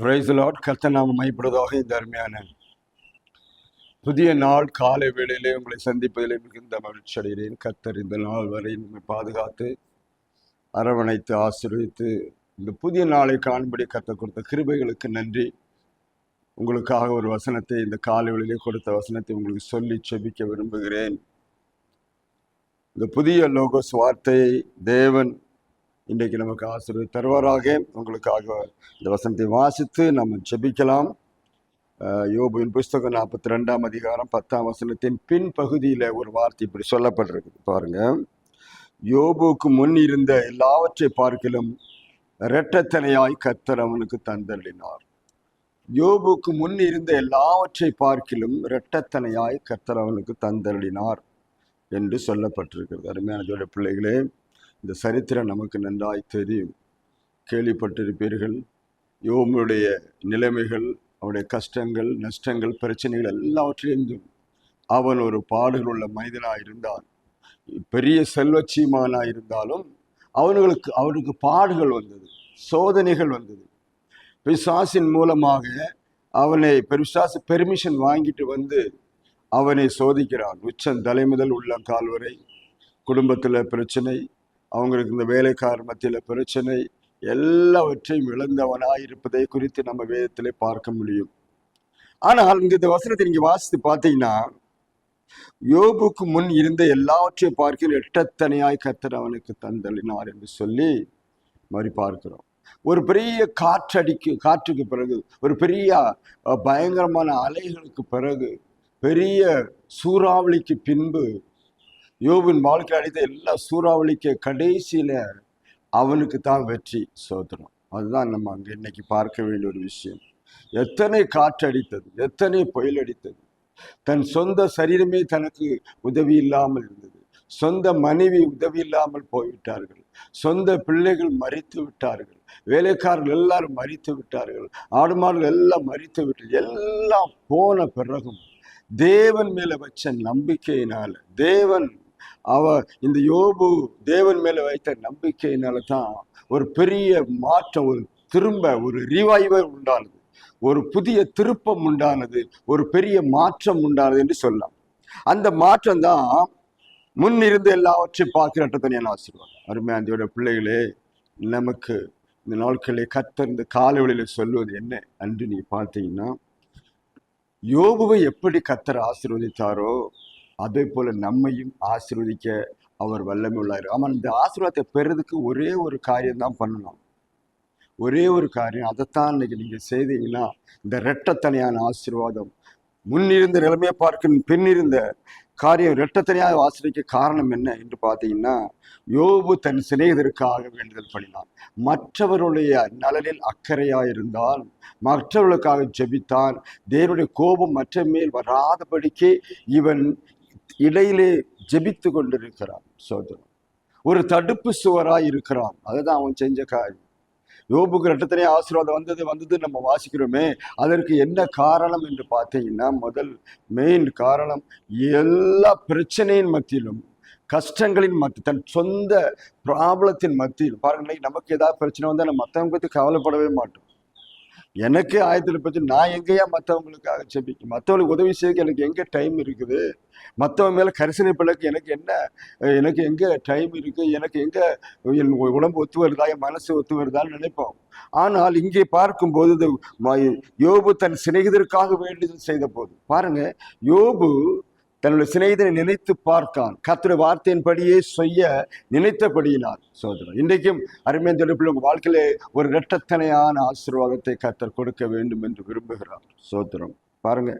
பிரைசலாட் Lord நாம மைப்படுவதாக இந்த அருமையான புதிய நாள் காலை வேளையிலே உங்களை சந்திப்பதிலே மிகுந்த மகிழ்ச்சி அடைகிறேன். கர்த்தர் இந்த நாள் வரை நம்மை பாதுகாத்து அரவணைத்து ஆசிர்வித்து இந்த புதிய நாளை காணும்படி கத்த கொடுத்த கிருபைகளுக்கு நன்றி. உங்களுக்காக ஒரு வசனத்தை இந்த காலை வேளையிலே கொடுத்த வசனத்தை உங்களுக்கு சொல்லி செபிக்க விரும்புகிறேன். இந்த புதிய லோகோஸ் வார்த்தையை தேவன் இன்றைக்கு நமக்கு ஆசிரியர் தருவாராக. உங்களுக்காக இந்த வசனத்தை வாசித்து நம்ம ஜெபிக்கலாம். யோபுவின் புஸ்தகம் நாற்பத்தி ரெண்டாம் அதிகாரம் பத்தாம் வசனத்தின் பின் பகுதியில் ஒரு வார்த்தை இப்படி சொல்லப்பட்டிருக்கு பாருங்க. யோபுக்கு முன் இருந்த எல்லாவற்றை பார்க்கிலும் இரட்டத்தனையாய் கத்தர் அவனுக்கு தந்தள்ளினார் யோபுக்கு முன் இருந்த எல்லாவற்றை பார்க்கிலும் இரட்டத்தனையாய் கத்தர் அவனுக்கு தந்தள்ளினார் என்று சொல்லப்பட்டிருக்கிறது. அருமையான ஜோட பிள்ளைகளே இந்த சரித்திரம் நமக்கு நன்றாய் தெரியும். கேள்விப்பட்டிருப்பீர்கள். யோமுடைய நிலைமைகள் அவனுடைய கஷ்டங்கள் நஷ்டங்கள் பிரச்சனைகள் எல்லாவற்றிலிருந்தும் அவன் ஒரு பாடுகள் உள்ள மனிதனாக இருந்தான். பெரிய செல்வச்சீமானாக இருந்தாலும் அவனுங்களுக்கு அவனுக்கு பாடுகள் வந்தது சோதனைகள் வந்தது. பிசாசின் மூலமாக அவனை பிசாசு பெர்மிஷன் வாங்கிட்டு வந்து அவனை சோதிக்கிறான். உச்சம் தலைமுதல் உள்ள கால் வரை குடும்பத்தில் பிரச்சனை அவங்களுக்கு இந்த வேலைக்கார மத்தியில் பிரச்சனை எல்லாவற்றையும் இழந்தவனாக இருப்பதை குறித்து நம்ம வேதத்திலே பார்க்க முடியும். ஆனால் இந்த வசனத்தை நீங்கள் வாசித்து பார்த்தீங்கன்னா யோபுக்கு முன் இருந்த எல்லாவற்றையும் பார்க்கிற எட்டத்தனையாய் கத்தர் அவனுக்கு தந்தளினார் என்று சொல்லி மாதிரி பார்க்கிறோம். ஒரு பெரிய காற்றடிக்கு காற்றுக்கு பிறகு ஒரு பெரிய பயங்கரமான அலைகளுக்கு பிறகு பெரிய சூறாவளிக்கு பின்பு யோபின் வாழ்க்கை அடித்த எல்லா சூறாவளிக்கு கடைசியில அவனுக்கு தான் வெற்றி சோதனம். அதுதான் நம்ம அங்கே இன்னைக்கு பார்க்க வேண்டிய ஒரு விஷயம். எத்தனை காற்று அடித்தது எத்தனை புயல் அடித்தது. தன் சொந்த சரீரமே தனக்கு உதவி இல்லாமல் இருந்தது. சொந்த மனைவி உதவி இல்லாமல் போய்விட்டார்கள். சொந்த பிள்ளைகள் மறித்து விட்டார்கள். வேலைக்காரர்கள் எல்லாரும் மறித்து விட்டார்கள். ஆடு மாடுகள் எல்லாம் மறித்து விட்டு எல்லாம் போன பிறகும் தேவன் மேல வச்ச நம்பிக்கையினால தேவன் அவ இந்த யோபு தேவன் மேல வைத்த நம்பிக்கையினால தான் ஒரு பெரிய மாற்றம் ஒரு திரும்ப ஒரு ரிவைவர் உண்டானது. ஒரு புதிய திருப்பம் உண்டானது ஒரு பெரிய மாற்றம் உண்டானது என்று சொல்லலாம். அந்த மாற்றம் தான் முன் இருந்து எல்லாவற்றையும் பார்க்கிற தனியான ஆசீர்வாதம். அருமையாந்தியோட பிள்ளைகளே நமக்கு இந்த நாட்களிலே கத்தர் கால வழியில சொல்வது என்ன அன்று நீ பார்த்தீங்கன்னா யோபுவை எப்படி கத்தர் ஆசீர்வதித்தாரோ அதே போல நம்மையும் ஆசீர்வதிக்க அவர் வல்லமை உள்ளார் ஆமாம் இந்த ஆசீர்வாதத்தை பெறதுக்கு ஒரே ஒரு காரியம் தான் பண்ணணும். ஒரே ஒரு காரியம் அதைத்தான் இன்னைக்கு நீங்க செய்தீங்கன்னா இந்த ரெட்டத்தனையான ஆசீர்வாதம். முன்னிருந்த நிலைமையை பார்க்கும் பின்னிருந்த காரியம் இரட்டத்தனையாக ஆசிரிக்க காரணம் என்ன என்று பார்த்தீங்கன்னா யோபு தன் சிநேகிதருக்காக வேண்டுதல் பண்ணினான். மற்றவருடைய நலனில் அக்கறையாக இருந்தால் மற்றவர்களுக்காக ஜெபித்தான். தேவனுடைய கோபம் மற்ற மேல் வராதபடிக்கு இவன் இடையிலே ஜெபித்து கொண்டிருக்கிறான் சோதரன். ஒரு தடுப்பு சுவராக இருக்கிறான். அதுதான் அவன் செஞ்ச காரியம். யோபுக்கு ரெட்டத்திலே ஆசீர்வாதம் வந்தது வந்தது நம்ம வாசிக்கிறோமே. அதற்கு என்ன காரணம் என்று பார்த்தீங்கன்னா முதல் மெயின் காரணம் எல்லா பிரச்சனையின் மத்தியிலும் கஷ்டங்களின் மத்திய தன் சொந்த ப்ராப்ளத்தின் மத்தியில் பாருங்களேன் நமக்கு ஏதாவது பிரச்சனை வந்தால் நம்ம மற்றவங்க பற்றி கவலைப்படவே மாட்டோம். எனக்கே ஆயத்தில் பற்றி நான் எங்கேயா மற்றவங்களுக்காக செபிக்க மற்றவங்களுக்கு உதவி செய்ய எனக்கு எங்கே டைம் இருக்குது? மற்றவங்க மேலே கரிசனை பிள்ளைக்கு எனக்கு என்ன எனக்கு எங்கே டைம் இருக்குது எனக்கு எங்கே என் உடம்பு ஒத்து வருதா? என் மனசு ஒத்து வருதான்னு நினைப்போம். ஆனால் இங்கே பார்க்கும்போது இது யோபு தன் சிநேகிதருக்காக வேண்டியது செய்த போது பாருங்க யோபு தன்னுடைய சிநேகிதனை நினைத்து பார்த்தான். கத்துடைய வார்த்தையின்படியே செய்ய நினைத்தபடியினார் சோதனம் இன்றைக்கும் அருமையான தொடர்பில் உங்கள் வாழ்க்கையிலே ஒரு இரட்டத்தனையான ஆசீர்வாதத்தை கத்தர் கொடுக்க வேண்டும் என்று விரும்புகிறார். சோதனம் பாருங்க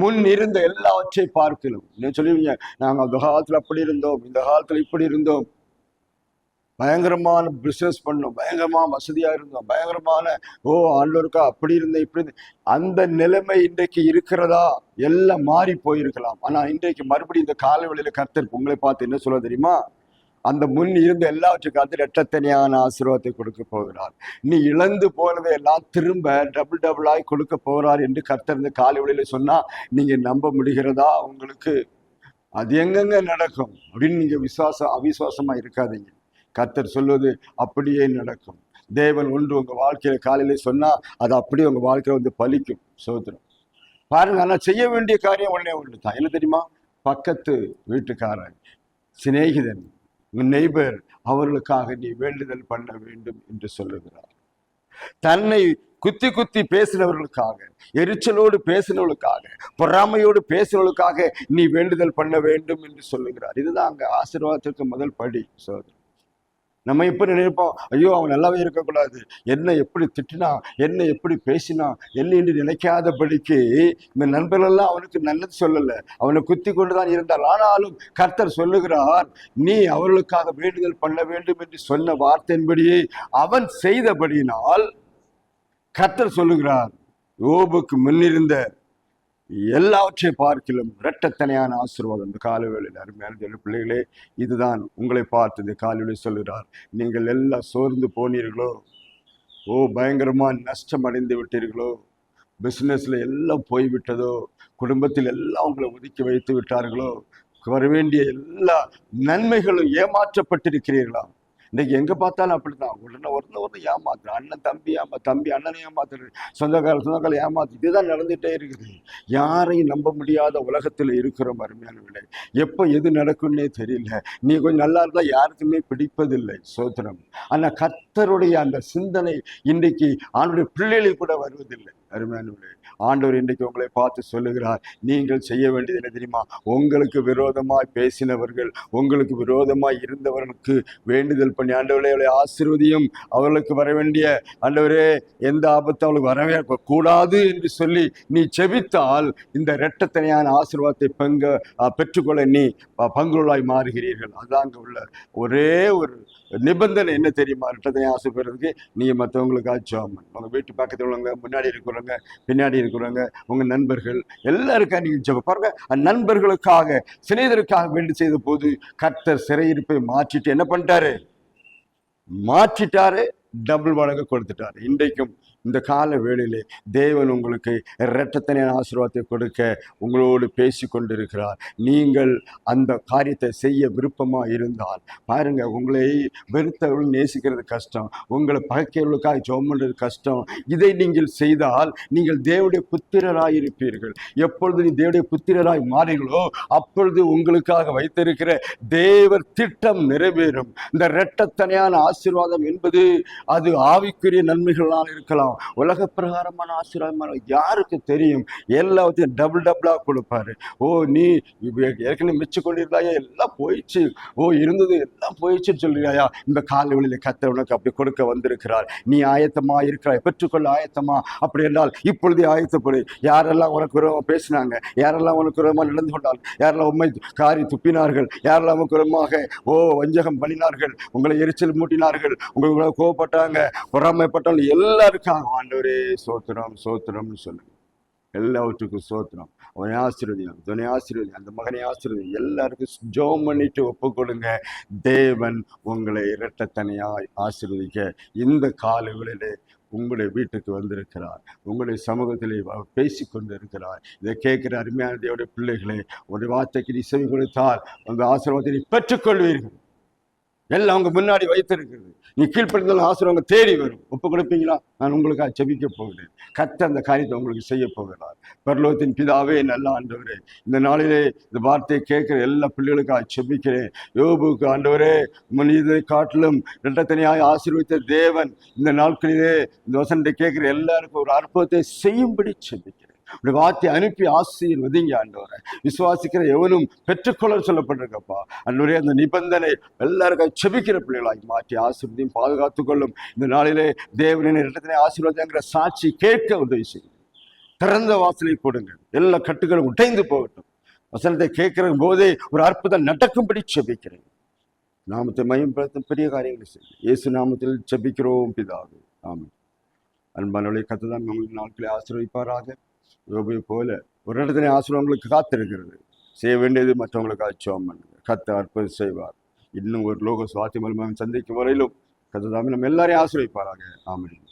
முன் இருந்த எல்லாவற்றை பார்க்கணும் நீ சொல்லுவீங்க நாங்கள் அந்த காலத்தில் அப்படி இருந்தோம் இந்த காலத்தில் இப்படி இருந்தோம். பயங்கரமான பிஸ்னஸ் பண்ணோம் பயங்கரமாக வசதியாக இருந்தோம் பயங்கரமான ஓ ஆண்டோருக்கா அப்படி இருந்தேன் இப்படி இருந்தேன் அந்த நிலைமை இன்றைக்கு இருக்கிறதா? எல்லாம் மாறி போயிருக்கலாம். ஆனால் இன்றைக்கு மறுபடியும் இந்த காலவெளியில் கர்த்தர் உங்களை பார்த்து என்ன சொல்ல தெரியுமா? அந்த முன் இருந்த எல்லாவற்றுக்கும் காத்து எட்டத்தனையான ஆசீர்வாதத்தை கொடுக்க போகிறார். நீ இழந்து போனதை எல்லாம் திரும்ப டபுள் டபுளாய் கொடுக்க போகிறார் என்று கர்த்தர் காலை வழியில் சொன்னால் நீங்கள் நம்ப முடிகிறதா உங்களுக்கு? அது எங்கெங்க நடக்கும் அப்படின்னு நீங்கள் விசுவாசம் அவிசுவாசமாக இருக்காதீங்க. கத்தர் சொல்வது அப்படியே நடக்கும். தேவன் ஒன்று உங்கள் வாழ்க்கையில் காலையில் சொன்னால் அது அப்படியே உங்கள் வாழ்க்கையில் வந்து பலிக்கும். சோதரம் பாருங்க ஆனால் செய்ய வேண்டிய காரியம் உடனே ஒன்று தான். என்ன தெரியுமா? பக்கத்து வீட்டுக்காரன் சிநேகிதன் உன் நெய்பர் அவர்களுக்காக நீ வேண்டுதல் பண்ண வேண்டும் என்று சொல்லுகிறார். தன்னை குத்தி குத்தி பேசினவர்களுக்காக எரிச்சலோடு பேசினவர்களுக்காக பொறாமையோடு பேசினவர்களுக்காக நீ வேண்டுதல் பண்ண வேண்டும் என்று சொல்லுகிறார். இதுதான் அங்கே ஆசீர்வாதத்திற்கு முதல் படி சோதரன் நம்ம எப்படி நினைப்போம்? ஐயோ அவன் நல்லாவே இருக்கக்கூடாது. என்ன எப்படி திட்டினா என்ன எப்படி பேசினா என்ன என்று நினைக்காதபடிக்கு இந்த நண்பர்களெல்லாம் அவனுக்கு நல்லது சொல்லலை. அவனை குத்தி கொண்டுதான் இருந்தார். ஆனாலும் கர்த்தர் சொல்லுகிறார் நீ அவர்களுக்காக வேண்டுதல் பண்ண வேண்டும் என்று சொன்ன வார்த்தையின்படியே அவன் செய்தபடியினால் கர்த்தர் சொல்லுகிறார் யோபுக்கு முன்னிருந்த எல்லாவற்றை பார்க்கிலும் இரட்டத்தனையான ஆசீர்வாதம் இந்த காலவேளையில் அருமையான தேவ பிள்ளைகளே இதுதான் உங்களை பார்த்து இந்த காலையில் சொல்கிறார் நீங்கள் எல்லாம் சோர்ந்து போனீர்களோ? ஓ பயங்கரமாக நஷ்டம் அடைந்து விட்டீர்களோ? பிஸ்னஸில் எல்லாம் போய்விட்டதோ? குடும்பத்தில் எல்லாம் உங்களை ஒதுக்கி வைத்து விட்டார்களோ? வர வேண்டிய எல்லா நன்மைகளும் ஏமாற்றப்பட்டிருக்கிறீர்களா இன்னைக்கு எங்க பார்த்தாலும் அப்படிதான் உடனே உடனே ஒருத்தர் ஏமாத்துற அண்ணன் தம்பி ஏமா தம்பி அண்ணனை ஏமாத்துறது சொந்தக்கார சொந்தக்கார ஏமாத்து இதுதான் நடந்துட்டே இருக்குது. யாரையும் நம்ப முடியாத உலகத்தில் இருக்கிறோம் அருமையானவர்களே எப்போ எது நடக்கும்னே தெரியல. நீ கொஞ்சம் நல்லா இருந்தா யாருக்குமே பிடிப்பதில்லை சோத்திரம். ஆனா கத்தருடைய அந்த சிந்தனை இன்றைக்கு அவனுடைய பிள்ளைகளுக்கு கூட வருவதில்லை. அருமையானவர்களே ஆண்டவர் இன்றைக்கு உங்களை பார்த்து சொல்லுகிறார் நீங்கள் செய்ய வேண்டியது என்ன தெரியுமா? உங்களுக்கு விரோதமாய் பேசினவர்கள் உங்களுக்கு விரோதமாய் இருந்தவர்களுக்கு வேண்டுதல் பண்ணி ஆண்டவரே அவளை ஆசிர்வதியும் அவர்களுக்கு வர வேண்டிய ஆண்டவரே எந்த ஆபத்தும் அவளுக்கு வரவே கூடாது என்று சொல்லி நீ செபித்தால் இந்த இரட்டத்தனையான ஆசீர்வாதத்தை பங்க அஹ், பெற்றுக்கொள்ள நீ பங்குளாய் மாறுகிறீர்கள். அதாங்க உள்ள ஒரே ஒரு நிபந்தனை என்ன தெரியுமா? இரட்டத்தனை பெறதுக்கு நீங்கள் மற்றவங்களுக்காக ஜோமன் உங்கள் வீட்டு பக்கத்தில் உள்ளவங்க முன்னாடி இருக்கிறவங்க பின்னாடி இருக்கிறவங்க உங்க நண்பர்கள் எல்லாருக்கா நீங்க ஜெபம் பாருங்க நண்பர்களுக்காக சிநேகருக்காக வேண்டி செய்த போது கர்த்தர் சிறையிருப்பை மாற்றிட்டு என்ன பண்ணிட்டாரு? மாற்றிட்டாரு டபுள் மடங்கு கொடுத்துட்டாரு. இன்றைக்கும் இந்த கால வேளையிலே தேவன் உங்களுக்கு இரட்டத்தனையான ஆசீர்வாதத்தை கொடுக்க உங்களோடு பேசி கொண்டிருக்கிறார் நீங்கள் அந்த காரியத்தை செய்ய விருப்பமாக இருந்தால் பாருங்கள் உங்களை வெறுத்தவர்கள் நேசிக்கிறது கஷ்டம் உங்களை பகைக்கிறவர்களுக்காக ஜெபம் பண்ணுறது கஷ்டம். இதை நீங்கள் செய்தால் நீங்கள் தேவடைய புத்திரராய் இருப்பீர்கள் எப்பொழுது நீ தேவடைய புத்திரராய் மாறீங்களோ அப்பொழுது உங்களுக்காக வைத்திருக்கிற தேவர் திட்டம் நிறைவேறும். இந்த இரட்டத்தனையான ஆசீர்வாதம் என்பது அது ஆவிக்குரிய நன்மைகளால் இருக்கலாம். உலக பிரகாரமான ஆசீர்வாதமான யாருக்கு தெரியும்? எல்லாத்தையும் டபுள் டபுளாக கொடுப்பாரு. ஓ நீ ஏற்கனவே மிச்சு கொண்டிருந்தாயா எல்லாம் போயிடுச்சு. ஓ இருந்தது எல்லாம் போயிடுச்சுன்னு சொல்லிடுறாயா இந்த காலவெளியில் கத்த உனக்கு அப்படி கொடுக்க வந்திருக்கிறார். நீ ஆயத்தமா இருக்கிறாய் பெற்றுக்கொள்ள ஆயத்தமா. அப்படி என்றால் இப்பொழுதே ஆயத்தப்படு. யாரெல்லாம் உனக்கு விரோதமாக பேசினாங்க? யாரெல்லாம் உனக்கு விரோதமாக நடந்து கொண்டால்? யாரெல்லாம் உண்மை காரி துப்பினார்கள்? யாரெல்லாம் உனக்கு விரோதமாக ஓ வஞ்சகம் பண்ணினார்கள்? உங்களை எரிச்சல் மூட்டினார்கள்? உங்களுக்கு கோவப்பட்டாங்க? பொறாமைப்பட்டால் எல்லாருக்கும் ஆண்டவரே சோத்திரம் சோத்திரம்னு சொல்லுங்க. எல்லாவற்றுக்கும் சோத்திரம் அவனை ஆசீர்வதியும் துணை ஆசீர்வதியும் அந்த மகனை ஆசீர்வதியும் எல்லாருக்கும் ஜோம் பண்ணிட்டு ஒப்பு கொடுங்க தேவன் உங்களை இரட்டத்தனையாய் ஆசீர்வதிக்க இந்த காலங்களிலே உங்களுடைய வீட்டுக்கு வந்திருக்கிறார். உங்களுடைய சமூகத்திலே பேசி கொண்டு இருக்கிறார் இதை கேட்கிற அருமையான தேவடைய பிள்ளைகளே ஒரு வார்த்தைக்கு நீ செவி கொடுத்தால் அந்த ஆசீர்வாதத்தை நீ பெற்றுக்கொள்வீர்கள். எல்லாம் அவங்க முன்னாடி வைத்திருக்கிறது. நீ கீழ்ப்படுத்தாலும் ஆசிரியவங்க தேடி வரும். ஒப்பு கொடுப்பீங்களா? நான் உங்களுக்காக செபிக்க போகிறேன். கத்த அந்த காரியத்தை உங்களுக்கு செய்ய போகிறார். பரலோகத்தின் பிதாவே நல்ல ஆண்டவரே இந்த நாளிலே இந்த வார்த்தையை கேட்குற எல்லா பிள்ளைகளுக்காக செபிக்கிறேன். யோபுக்கு ஆண்டவரே மனிதனை காட்டிலும் இரட்டத்தனையாய் ஆசீர்வித்த தேவன் இந்த நாட்களிலே இந்த வசனத்தை கேட்குற எல்லாருக்கும் ஒரு அற்புதத்தை செய்யும்படி செபிக்கிறேன். இப்படி வார்த்தை அனுப்பி ஒதுங்கி ஆண்டவரை. விசுவாசிக்கிற எவனும் பெற்றுக்கொள்ள சொல்லப்பட்டிருக்கப்பா. அன்றுவரே அந்த நிபந்தனை எல்லாருக்கும் செபிக்கிற பிள்ளைகளாகி மாற்றி ஆசீர்வதியும் பாதுகாத்துக் கொள்ளும். இந்த நாளிலே தேவனின் இரட்டத்தினை ஆசீர்வாதங்கிற சாட்சி கேட்க உதவி செய்யும். திறந்த வாசலை கொடுங்க எல்லா கட்டுகளும் உடைந்து போகட்டும். வசனத்தை கேட்கிற போதே ஒரு அற்புதம் நடக்கும்படி செபிக்கிறேன். நாமத்தை மையப்படுத்தும் பெரிய காரியங்களை செய்யும் இயேசு நாமத்தில் செபிக்கிறோம் பிதாவே. ஆமாம் அன்பானவளை கத்துதான் நம்மளுக்கு நாட்களை ஆசீர்வதிப்பாராக. யோபை போல ஒரு இடத்துல ஆசீர்வாதங்களுக்கு காத்திருக்கிறது. செய்ய வேண்டியது மற்றவங்களுக்கு அச்சம் பண்ணுங்க. கத்த அற்புதம் செய்வார். இன்னும் ஒரு லோக சுவாத்தி மூலமாக சந்திக்கும் வரையிலும் கத்ததாமே நம்ம எல்லாரையும் ஆசிரியப்பாராங்க ஆமாம்